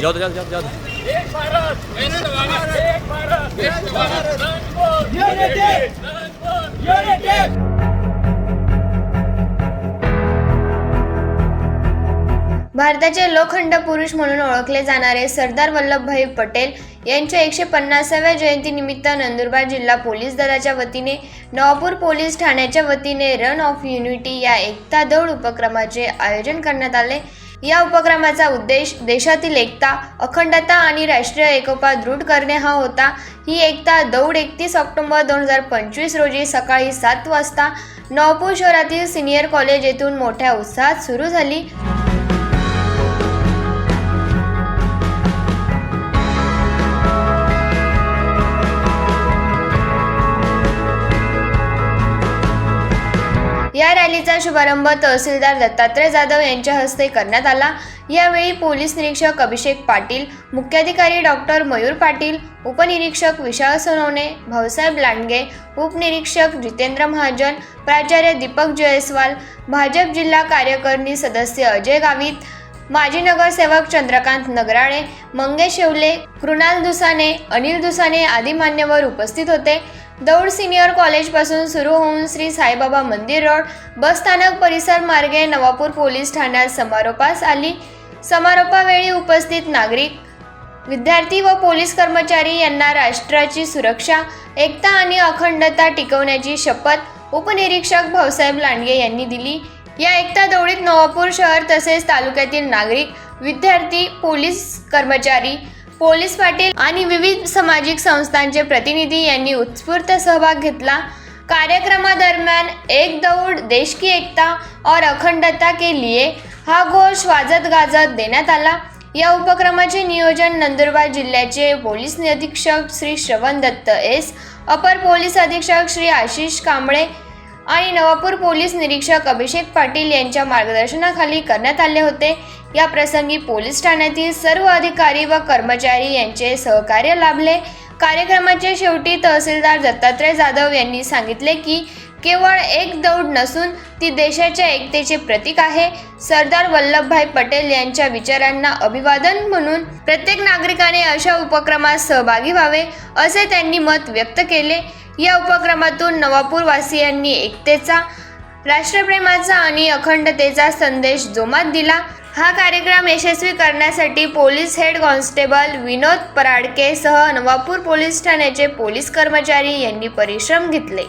जाऊ दे, जाऊ जाऊ जाऊ एक भारत श्रेष्ठ भारत एक भारत श्रेष्ठ भारत भारताचे लोखंड पुरुष म्हणून ओळखले जाणारे सरदार वल्लभभाई पटेल यांच्या एकशे पन्नासाव्या जयंतीनिमित्त नंदुरबार जिल्हा पोलीस दलाच्या वतीने नवापूर पोलीस ठाण्याच्या वतीने रन ऑफ युनिटी या एकता दौड उपक्रमाचे आयोजन करण्यात आले. या उपक्रमाचा उद्देश देशातील एकता अखंडता आणि राष्ट्रीय एकोपा दृढ करणे हा होता. ही एकता दौड एकतीस ऑक्टोबर दोन हजार पंचवीस रोजी सकाळी सात वाजता नवपूर शहरातील सिनियर कॉलेज येथून मोठ्या उत्साहात सुरू झाली. या रॅलीचा शुभारंभ तहसीलदार दत्तात्रय जाधव यांच्या हस्ते करण्यात आला. यावेळी पोलीस निरीक्षक अभिषेक पाटील मुख्याधिकारी डॉक्टर मयूर पाटील उपनिरीक्षक विशाल सोनवणे भाऊसाहेब लांडगे उपनिरीक्षक जितेंद्र महाजन प्राचार्य दीपक जयस्वाल भाजप जिल्हा कार्यकारिणी सदस्य अजय गावित माजी नगरसेवक चंद्रकांत नगराळे मंगेश येवले कृणाल दुसाने अनिल दुसाने आदी मान्यवर उपस्थित होते. दौड सिनियर कॉलेजपासून सुरू होऊन श्री साईबाबा मंदिर रोड बस स्थानक परिसर मार्गे नवापूर पोलीस ठाण्यात समारोपास आली. समारोपावेळी उपस्थित नागरिक विद्यार्थी व पोलीस कर्मचारी यांना राष्ट्राची सुरक्षा एकता आणि अखंडता टिकवण्याची शपथ उपनिरीक्षक भाऊसाहेब लांडगे यांनी दिली. या एकता दौडीत नवापूर शहर तसेच तालुक्यातील नागरिक विद्यार्थी पोलीस कर्मचारी पोलीस पाटील आणि विविध सामाजिक संस्थांचे प्रतिनिधी यांनी उत्स्फूर्त सहभाग घेतला. कार्यक्रमादरम्यान एक दौड देश की एकता और अखंडता के लिए हा घोष वाजत गाजत देण्यात आला. या उपक्रमाचे नियोजन नंदुरबार जिल्ह्याचे पोलीस अधीक्षक श्री श्रवण दत्त एस अपर पोलीस अधीक्षक श्री आशिष कांबळे आणि नवापूर पोलीस निरीक्षक अभिषेक पाटील यांच्या मार्गदर्शनाखाली करण्यात आले होते. या प्रसंगी पोलीस ठाण्यातील सर्व अधिकारी व कर्मचारी यांचे सहकार्य लाभले. कार्यक्रमाच्या शेवटी तहसीलदार दत्तात्रय जाधव यांनी सांगितले की केवळ एक दौड नसून ती देशाच्या एकतेचे प्रतीक आहे. सरदार वल्लभभाई पटेल यांच्या विचारांना अभिवादन म्हणून प्रत्येक नागरिकाने अशा उपक्रमात सहभागी व्हावे असे त्यांनी मत व्यक्त केले. या उपक्रमातून नवापूरवासियांनी एकतेचा राष्ट्रप्रेमाचा आणि अखंडतेचा संदेश जोमात दिला. हा कार्यक्रम यशस्वी करण्यासाठी police head constable Vinod Paradke सह नवापूर पोलीस ठाण्याचे पोलीस कर्मचारी यांनी परिश्रम घेतले.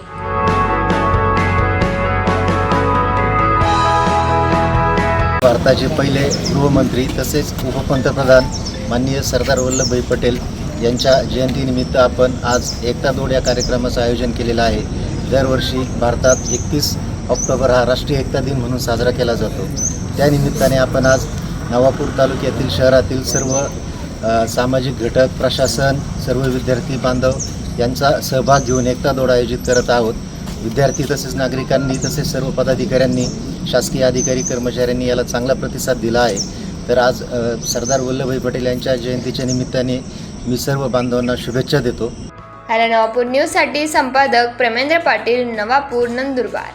भारताचे पहिले गृहमंत्री तसेच उपपंतप्रधान माननीय सरदार वल्लभभाई पटेल यांच्या जयंतीनिमित्त आपण आज एकता दौड या कार्यक्रमाचं आयोजन केलेलं आहे. दरवर्षी भारतात एकतीस ऑक्टोबर हा राष्ट्रीय एकता दिन म्हणून साजरा केला जातो. त्यानिमित्ताने आपण आज नवापूर तालुक्यातील शहरातील सर्व सामाजिक घटक प्रशासन सर्व विद्यार्थी बांधव यांचा सहभाग घेऊन एकता दौड आयोजित करत आहोत. विद्यार्थी तसेच नागरिकांनी तसेच सर्व पदाधिकाऱ्यांनी शासकीय अधिकारी कर्मचाऱ्यांनी याला चांगला प्रतिसाद दिला आहे. तर आज सरदार वल्लभभाई पटेल यांच्या जयंतीच्या निमित्ताने मी सर्व बांधवांना शुभेच्छा देतो. हॅलो नवापूर न्यूजसाठी संपादक प्रेमेंद्र पाटील नवापूर नंदुरबार.